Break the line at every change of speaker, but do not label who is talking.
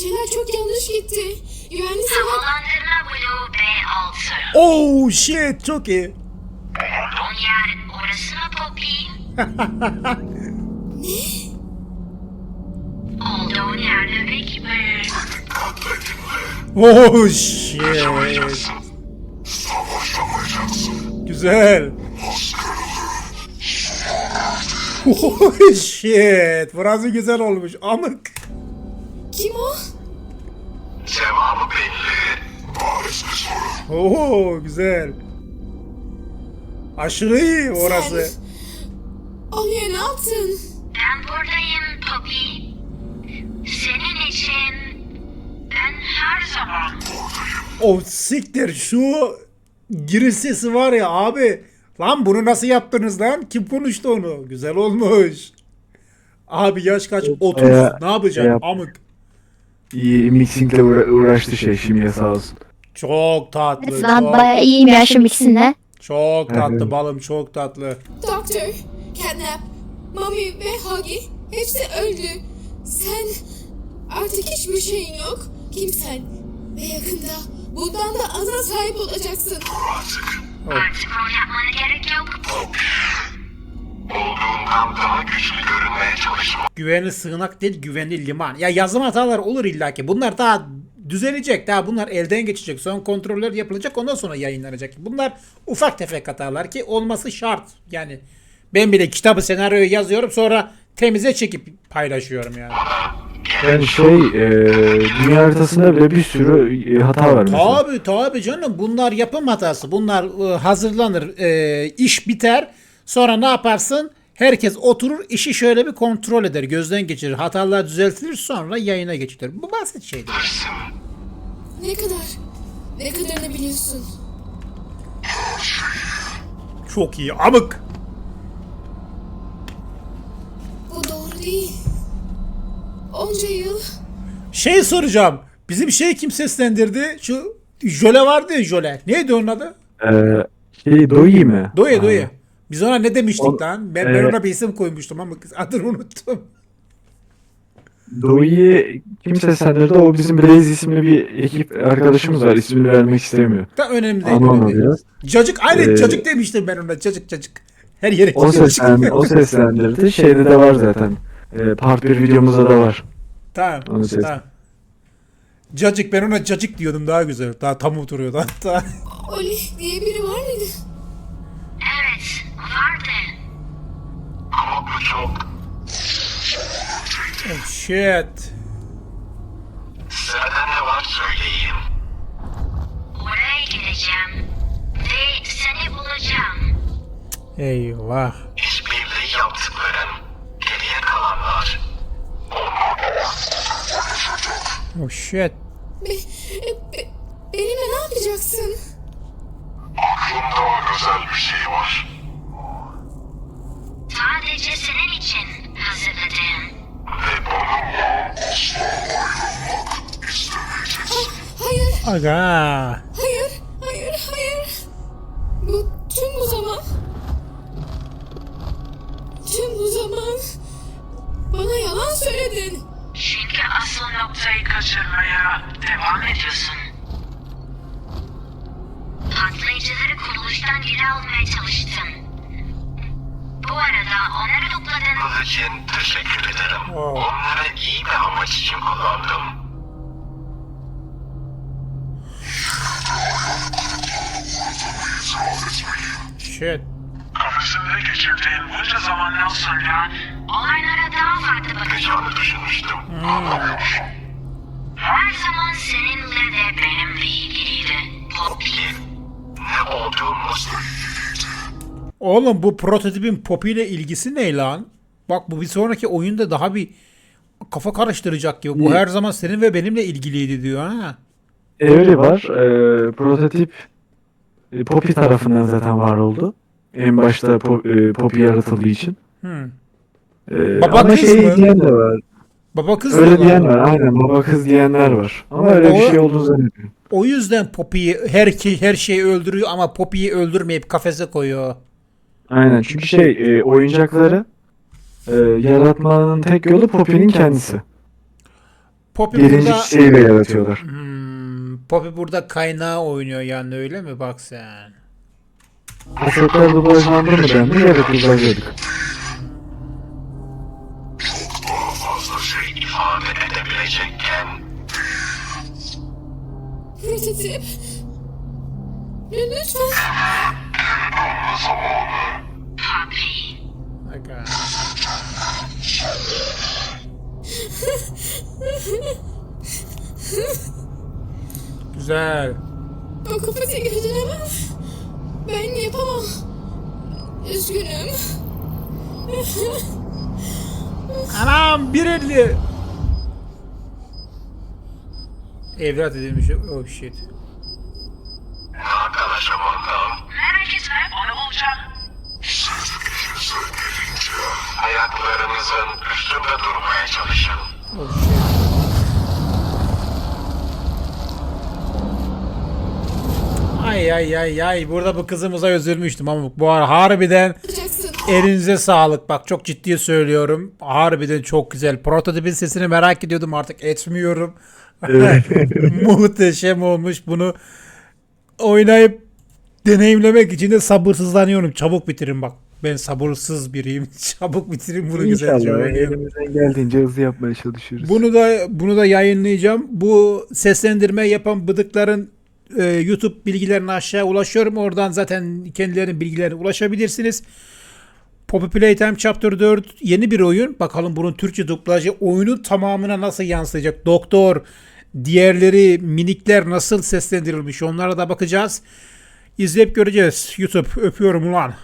Şeyler çok yanlış gitti. Güvenli sığınak...
Havalandırma Blue B6.
Oh shit çok iyi.
Yer orası mı Poppy? Olduğun yer nöbet mi?
Oh shit. Güzel. Oh shit. Burası güzel olmuş. Amık.
Kim o?
Cevabı belli. Bariz bir soru.
Oo güzel. Aşırı iyi orası.
Aliye ne yaptın?
Ben buradayım Poppy. Senin için ben her zaman
O siktir şu giriş sesi var ya abi. Lan bunu nasıl yaptınız lan? Kim konuştu onu? Güzel olmuş. Abi yaş kaç? 30.
Ee,
ne yapacaksın?
yap.
Amık.
İyi mixingle uğra- uğraştı şey şimdiye sağ olsun.
Çok tatlı.
Ben
Çok,
bayağı iyiyim ya şu mixinle.
çok tatlı
Evet.
balım çok tatlı.
Doktor, Catnap, Mami ve Huggy hepsi öldü. Sen artık hiçbir şeyin yok. Kimsen. Ve yakında bundan da aza sahip olacaksın.
Artık
artık rol yapmana gerek yok.
Olduğundan daha güçlü görünmeye çalışma.
Güvenli sığınak değil güvenli liman. Ya yazım hataları olur illaki. Bunlar daha düzelecek. Daha bunlar elden geçecek. Son kontroller yapılacak. Ondan sonra yayınlanacak. Bunlar ufak tefek hatalar ki olması şart. Yani ben bile kitabı senaryoyu yazıyorum sonra temize çekip paylaşıyorum yani.
Yani şey e, dünya haritasında bile bir sürü e, hata var mesela.
Tabi tabi canım bunlar yapım hatası. Bunlar e, hazırlanır. e, iş biter. Sonra ne yaparsın? Herkes oturur işi şöyle bir kontrol eder. Gözden geçirir. Hatalar düzeltilir sonra yayına geçilir. Bu basit şeydir.
Ne kadar? Ne kadarını biliyorsun?
Çok iyi. Amık.
Bu doğru değil. Onca yıl
Şey soracağım. Bizim şey kim seslendirdi? Şu Jöle vardı ya Jöle. Neydi onun adı?
E, şey Doi mi?
Doye
Aa,
Doye. Biz ona ne demiştik
O-
lan? Ben, ben
Evet.
ona bir isim koymuştum ama kız adını unuttum.
Doi'yi kim seslendirdi? O bizim Blaze isimli bir ekip arkadaşımız var. İsmini vermek istemiyor.
Da önemli değil. Değil.
biraz.
Cacık. Aynen
Ee,
cacık demiştim ben ona. Cacık cacık. Her yere
O,
cacık
seslen, o seslendirdi. Şeyde de var zaten. E, part 1 videomuzda da var.
Tamam.
Onu ses-
tamam. Cacık ben ona cacık diyordum daha güzel. Daha tam oturuyordu hatta.
Oli diye biri var mıydı?
Oh shit.
sırada ne var söyleyeyim.
Oraya gideceğim. Ve seni bulacağım.
Eyvah.
İşbirliği yaptıkların geriye kalanlar.
Oh shit.
Be, be, benimle ne yapacaksın?
Aklımda özel bir şey var.
Sadece senin için hazırladığım.
Ve bununla asla ayrılmak istemeyeceksin.
Hayır,
Aga.
hayır, hayır, hayır. Bu tüm bu zaman... Tüm bu zaman... Bana yalan söyledin.
Çünkü asıl noktayı kaçırmaya devam ediyorsun. Patlayıcıları kuruluştan geri almaya çalıştın.
Bunun için teşekkür ederim.
Wow.
Onları iyi bir amaç için kullandım.
Shit.
Kafesinde geçirdiğin bunca zamandan sonra
Olaylara daha farklı bakacağım.
yapacağını düşünmüştüm. Anlamıyorsun.
Her zaman seninle de benimle ilgiliydi. Poppy.
Ne olduğumuz
Oğlum bu prototipin Poppy ile ilgisi ne lan? Bak bu bir sonraki oyunda daha bir kafa karıştıracak gibi. Bu
Ne?
her zaman senin ve benimle ilgiliydi diyor ha.
Evri var. E, prototip e, Poppy tarafından zaten var oldu. En başta Po- e, Poppy yaratıldığı için.
Hmm.
E,
Baba
ama
kız
şey
mı?
diyen de var.
Baba kız
Öyle
diyorlar.
diyen var. Aynen baba kız diyenler var. Ama öyle bir şey olduğunu zannetmiyorum.
O yüzden Poppy'yi her, ki- her şeyi öldürüyor ama Poppy'yi öldürmeyip kafese koyuyor.
Aynen çünkü şey e, oyuncakları e, yaratmanın tek yolu Poppy'nin kendisi.
Poppy
Birinci
burada,
de yaratıyorlar.
Hmm, Poppy burada kaynağı oynuyor yani öyle mi bak sen.
Bu tekrar dublajlandı mı dendi? Evet dublajladık.
Fazla şey ifade edebilecekken
Prototip. Lütfen.
Güzel.
O kafese götüremem. Ben yapamam. Üzgünüm.
Anam 1.50. Evlat edilmiş. Oh shit.
arkadaşım ondan
etme onu bulacağım.
siz işinize gelince ayaklarınızın üstünde durmaya çalışın.
Oh shit. Ay ay ay ay. Burada bu kızımıza üzülmüştüm ama bu ara harbiden elinize sağlık. Bak çok ciddi söylüyorum. Harbiden çok güzel. Prototipin sesini merak ediyordum artık etmiyorum. Muhteşem olmuş. Bunu oynayıp deneyimlemek için de sabırsızlanıyorum. Çabuk bitirin bak. Ben sabırsız biriyim. Çabuk bitirin bunu güzelce
İnşallah.
oynayalım.
elimizden geldiğince hızlı yapmaya çalışıyoruz.
Bunu da bunu da yayınlayacağım. Bu seslendirme yapan bıdıkların e, YouTube bilgilerine aşağı ulaşıyorum. Oradan zaten kendilerinin bilgilerine ulaşabilirsiniz. Poppy Playtime Chapter 4 yeni bir oyun. Bakalım bunun Türkçe dublajı oyunun tamamına nasıl yansıyacak? Doktor, diğerleri minikler nasıl seslendirilmiş onlara da bakacağız. İzleyip göreceğiz. YouTube öpüyorum ulan.